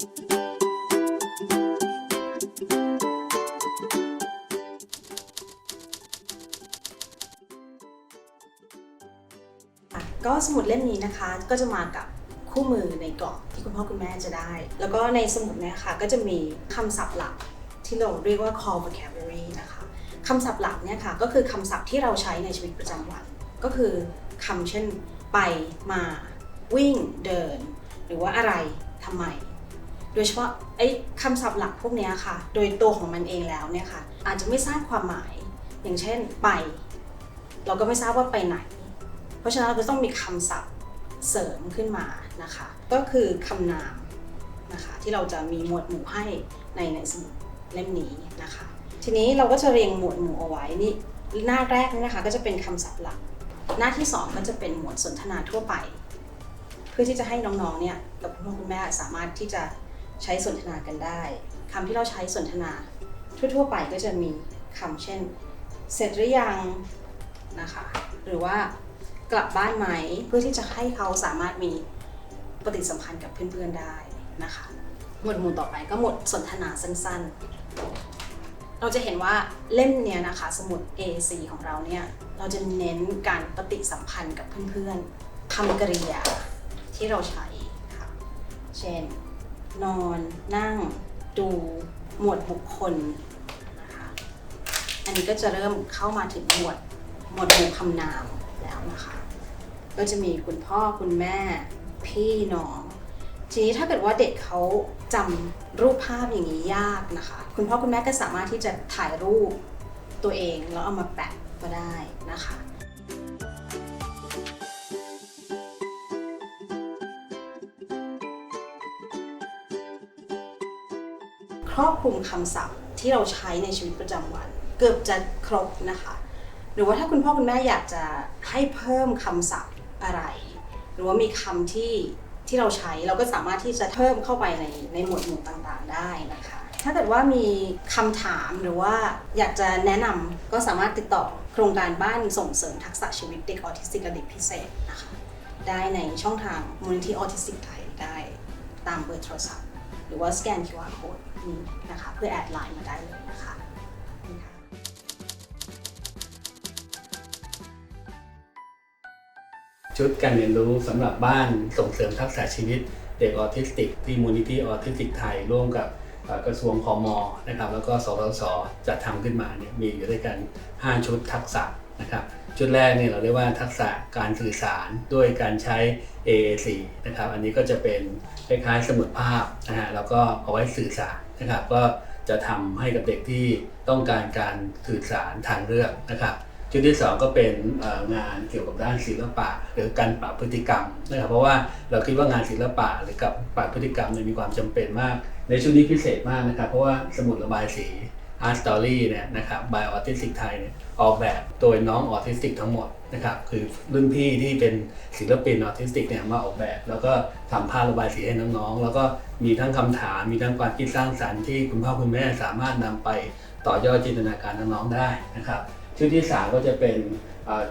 ก็สมุดเล่มนี้นะคะก็จะมากับคู่มือในกรอบที่คุณพ่อคุณแม่จะได้ แล้วก็ในสมุดเนี่ยค่ะก็จะมีคำศัพท์หลักที่เราเรียกว่า core vocabulary นะคะคำศัพท์หลักเนี่ยค่ะก็คือคำศัพท์ที่เราใช้ในชีวิตประจำวัน ก็คือคำเช่นไปมา วิ่ง เดิน หรือว่าอะไรทำไม ดยเฉพาะไอ้คำศัพท์หลักพวกนี้ค่ะ โดยตัวของมันเองแล้วเนี่ยค่ะ อาจจะไม่ทราบความหมาย อย่างเช่นไป เราก็ไม่ทราบว่าไปไหน เพราะฉะนั้นเราก็ต้องมีคำศัพท์เสริมขึ้นมานะคะ ก็คือคำนามนะคะที่เราจะมีหมวดหมู่ให้ในในสมุดเล่มนี้นะคะ ทีนี้เราก็จะเรียงหมวดหมู่เอาไว้นี่หน้าแรกนี่นะคะก็จะเป็นคำศัพท์หลัก หน้าที่สองก็จะเป็นหมวดสนทนาทั่วไป เพื่อที่จะให้น้องๆเนี่ยกับคุณพ่อคุณแม่สามารถที่จะ ใช้สนทนากันได้คำที่เราใช้สนทนาทั่วๆไปก็จะมีคำเช่น เสร็จหรือยังนะคะหรือว่ากลับบ้านไหมเพื่อที่จะให้เขาสามารถมีปฏิสัมพันธ์กับเพื่อนๆได้นะคะหมวดหมู่ต่อไปก็หมวดสนทนาสั้นๆ เราจะเห็นว่าเล่มเนี้ยนะคะ สมุด A4 ของเราเนี่ยเราจะเน้นการปฏิสัมพันธ์กับเพื่อนๆคำกริยาที่เราใช้ค่ะเช่น นอนนั่งดูหมวดบุคคลนะคะอันนี้ก็จะเริ่มเข้ามาถึงหมวดหมวดหมู่คำนามแล้วนะคะ ก็จะมีคุณพ่อคุณแม่พี่น้อง ทีนี้ถ้าเกิดว่าเด็กเขาจำรูปภาพอย่างนี้ยากนะคะ คุณพ่อคุณแม่ก็สามารถที่จะถ่ายรูปตัวเองแล้วเอามาแปะก็ได้นะคะ รอบคลุมคำศัพท์ที่เราใช้ในชีวิตประจำวัน เกือบจะครบนะคะ หรือว่าถ้าคุณพ่อคุณแม่อยากจะให้เพิ่มคำศัพท์อะไร หรือว่ามีคำที่ที่เราใช้เราก็สามารถที่จะเพิ่มเข้าไปในในหมวดหมู่ต่างๆ ได้นะคะ ถ้าเกิดว่ามีคำถามหรือว่าอยากจะแนะนำก็สามารถติดต่อโครงการบ้านส่งเสริมทักษะชีวิตเด็กออทิสติกและเด็กพิเศษนะคะได้ในช่องทางมูลนิธิออทิสติกไทยได้ตามเบอร์โทรศัพท์ หรือว่าสแกน QR code นี้นะคะเพื่อแอดไลน์มาได้เลยนะคะชุดการเรียนรู้สำหรับบ้านส่งเสริมทักษะชีวิต เด็กออทิสติก ที่มูลนิธิออทิสติกไทย ร่วมกับกระทรวงพมนะครับแล้วก็สสสจัดทำขึ้นมาเนี่ยมีอยู่ด้วยกัน 5 ชุดทักษะนะครับชุดแรกเนี่ยเราเรียกว่าทักษะการสื่อสารด้วยการใช้ AAC นะครับ อันนี้ก็จะเป็นคล้ายๆสมุดภาพนะฮะแล้วก็เอาไว้สื่อสารนะครับ ก็จะทำให้กับเด็กที่ต้องการการสื่อสารทางเลือกนะครับ ชุดที่ 2 ก็เป็นงานเกี่ยวกับด้านศิลปะ หรือการปรับพฤติกรรมนะครับเพราะว่าเราคิดว่างานศิลปะหรือกับปรับพฤติกรรมเนี่ยมีความจำเป็นมาก ในชุดนี้พิเศษมากนะครับ เพราะว่าสมุดระบายสี Art Story เนี่ยนะครับ by Autistic Thai เนี่ยออกแบบโดยน้องออทิสติกทั้งหมดนะครับคือรุ่นพี่ที่เป็นศิลปินออทิสติกเนี่ยมาออกแบบ แล้วก็ทำภาพระบายสีให้น้องๆ แล้วก็มีทั้งคำถามมีทั้งความคิดสร้างสรรค์ที่คุณพ่อคุณแม่สามารถนำไปต่อยอดจินตนาการน้องๆได้นะครับชุดที่ 3 ก็จะเป็น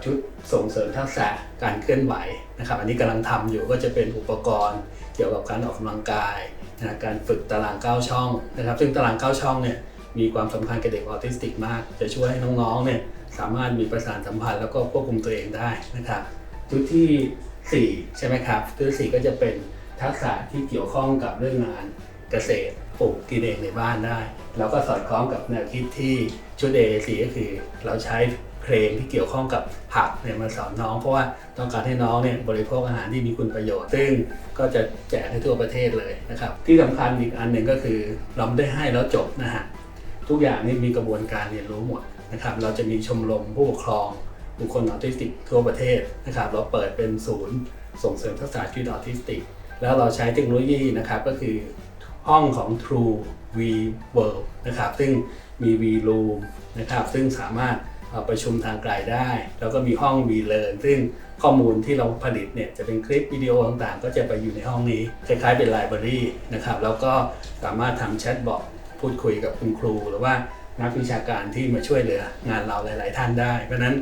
ชุดส่งเสริมทักษะการเคลื่อนไหวนะครับ อันนี้กำลังทำอยู่ก็จะเป็นอุปกรณ์เกี่ยวกับการออกกำลังกายนะการฝึกตาราง9ช่องนะครับ ซึ่งตาราง9ช่องเนี่ย มีความสำคัญกับเด็กออทิสติกมาก จะช่วยให้น้องๆเนี่ยสามารถมีประสานสัมพันธ์แล้วก็ควบคุมตัวเองได้นะครับชุดที่ 4 ใช่ไหมครับชุดที่4ก็จะเป็นทักษะที่เกี่ยวข้องกับเรื่องงานเกษตรปลูกกินเองในบ้านได้ แล้วก็สอดคล้องกับแนวคิดที่ชุด A4 ก็คือ เราใช้เพลงที่เกี่ยวข้องกับผักเนี่ยมาสอนน้อง เพราะว่าต้องการให้น้องเนี่ยบริโภคอาหารที่มีคุณประโยชน์ ซึ่งก็จะแจกให้ทั่วประเทศเลยนะครับ ที่สำคัญอีกอันหนึ่งก็คือเราไม่ได้ให้แล้วจบนะฮะ ทุกอย่างนี่มีกระบวนการเรียนรู้หมดนะครับ เราจะมีชมรมผู้ปกครอง บุคคลออทิสติกทั่วประเทศนะครับ เราเปิดเป็นศูนย์ส่งเสริมทักษะชีวิตออทิสติก แล้วเราใช้เทคโนโลยีนะครับก็คือห้องของ True V World นะครับซึ่งมี V Room นะครับซึ่งสามารถประชุมทางไกลได้ แล้วก็มีห้อง V Learn ซึ่งข้อมูลที่เราผลิตเนี่ยจะเป็นคลิปวิดีโอต่างๆ ก็จะไปอยู่ในห้องนี้ คล้ายๆเป็นไลบรารีนะครับแล้วก็สามารถทำแชทบอท พูดคุยกับคุณครู หรือว่านักวิชาการที่มาช่วยเหลืองานเราหลาย ๆ ท่านได้ เพราะนั้น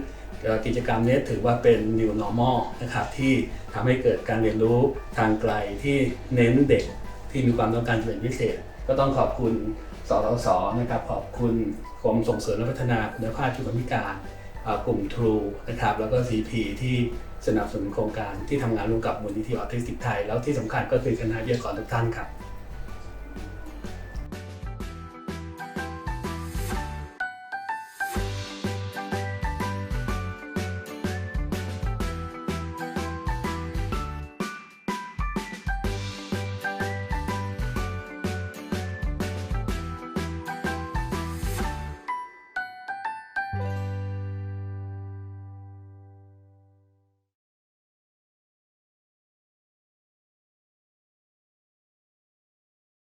กิจกรรมนี้ถือว่าเป็น new normal นะครับที่ทำให้เกิดการเรียนรู้ทางไกลที่เน้นเด็กที่มีความต้องการเป็นพิเศษ ก็ต้องขอบคุณสทศนะครับขอบคุณกรมส่งเสริมและพัฒนาคุณภาพชีวิตพิการกลุ่ม True นะครับแล้วก็ CP ที่สนับสนุนโครงการที่ทำงานร่วมกับมูลนิธิออทิสติกไทย แล้วที่สำคัญก็คือคณะวิทยากรทุกท่านครับ